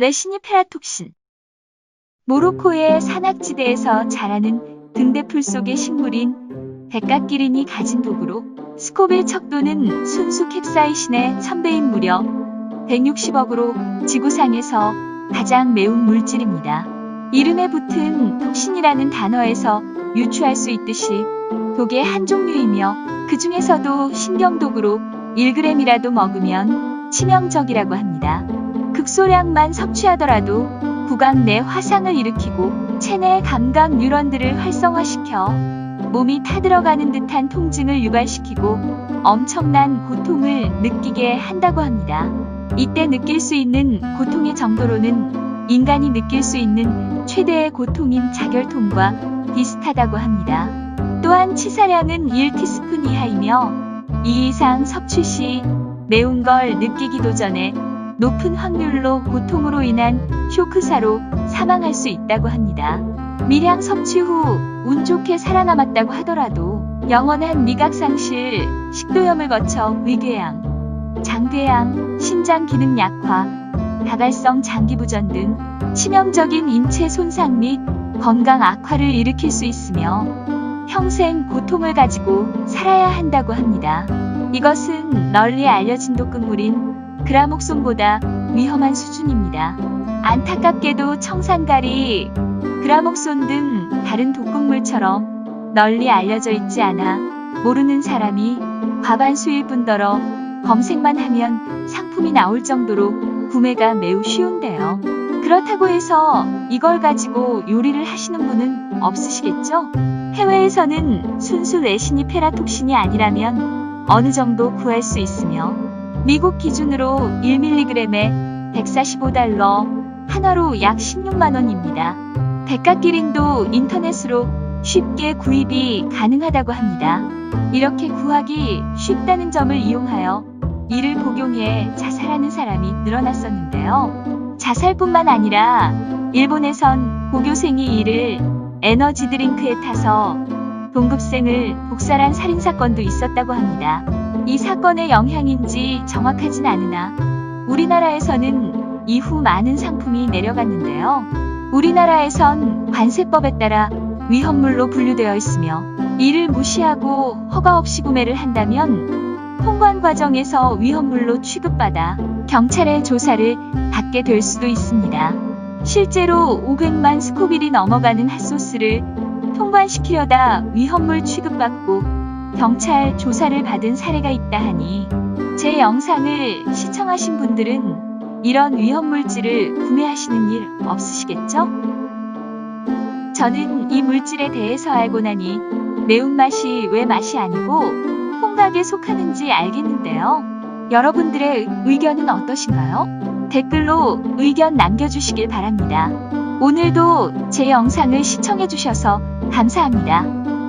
레시니 페라톡신. 모로코의 산악지대에서 자라는 등대풀 속의 식물인 백각기린이 가진 독으로 스코빌 척도는 순수 캡사이신의 1000배인 무려 160억으로 지구상에서 가장 매운 물질입니다. 이름에 붙은 톡신이라는 단어에서 유추할 수 있듯이 독의 한 종류이며 그 중에서도 신경독으로 1g이라도 먹으면 치명적이라고 합니다. 극소량만 섭취하더라도 구강 내 화상을 일으키고 체내 감각 뉴런들을 활성화시켜 몸이 타들어가는 듯한 통증을 유발시키고 엄청난 고통을 느끼게 한다고 합니다. 이때 느낄 수 있는 고통의 정도로는 인간이 느낄 수 있는 최대의 고통인 자결통과 비슷하다고 합니다. 또한 치사량은 1티스푼 이하이며 이 이상 섭취 시 매운 걸 느끼기도 전에 높은 확률로 고통으로 인한 쇼크사로 사망할 수 있다고 합니다. 미량 섭취 후 운 좋게 살아남았다고 하더라도 영원한 미각 상실, 식도염을 거쳐 위궤양, 장궤양, 신장 기능 약화, 다발성 장기 부전 등 치명적인 인체 손상 및 건강 악화를 일으킬 수 있으며 평생 고통을 가지고 살아야 한다고 합니다. 이것은 널리 알려진 독극물인 그라목손보다 위험한 수준입니다. 안타깝게도 청산가리, 그라목손 등 다른 독극물처럼 널리 알려져 있지 않아 모르는 사람이 과반수일 뿐더러 검색만 하면 상품이 나올 정도로 구매가 매우 쉬운데요. 그렇다고 해서 이걸 가지고 요리를 하시는 분은 없으시겠죠? 해외에서는 순수 레시니 페라톡신이 아니라면 어느 정도 구할 수 있으며 미국 기준으로 1mg에 145달러, 한화로 약 16만원입니다. 백각기린도 인터넷으로 쉽게 구입이 가능하다고 합니다. 이렇게 구하기 쉽다는 점을 이용하여 이를 복용해 자살하는 사람이 늘어났었는데요. 자살뿐만 아니라 일본에선 고교생이 이를 에너지 드링크에 타서 동급생을 독살한 살인사건도 있었다고 합니다. 이 사건의 영향인지 정확하진 않으나 우리나라에서는 이후 많은 상품이 내려갔는데요. 우리나라에선 관세법에 따라 위험물로 분류되어 있으며 이를 무시하고 허가 없이 구매를 한다면 통관 과정에서 위험물로 취급받아 경찰의 조사를 받게 될 수도 있습니다. 실제로 500만 스코빌이 넘어가는 핫소스를 통관시키려다 위험물 취급받고 경찰 조사를 받은 사례가 있다 하니 제 영상을 시청하신 분들은 이런 위험물질을 구매하시는 일 없으시겠죠? 저는 이 물질에 대해서 알고 나니 매운맛이 왜 맛이 아니고 홍각에 속하는지 알겠는데요. 여러분들의 의견은 어떠신가요? 댓글로 의견 남겨주시길 바랍니다. 오늘도 제 영상을 시청해주셔서 감사합니다.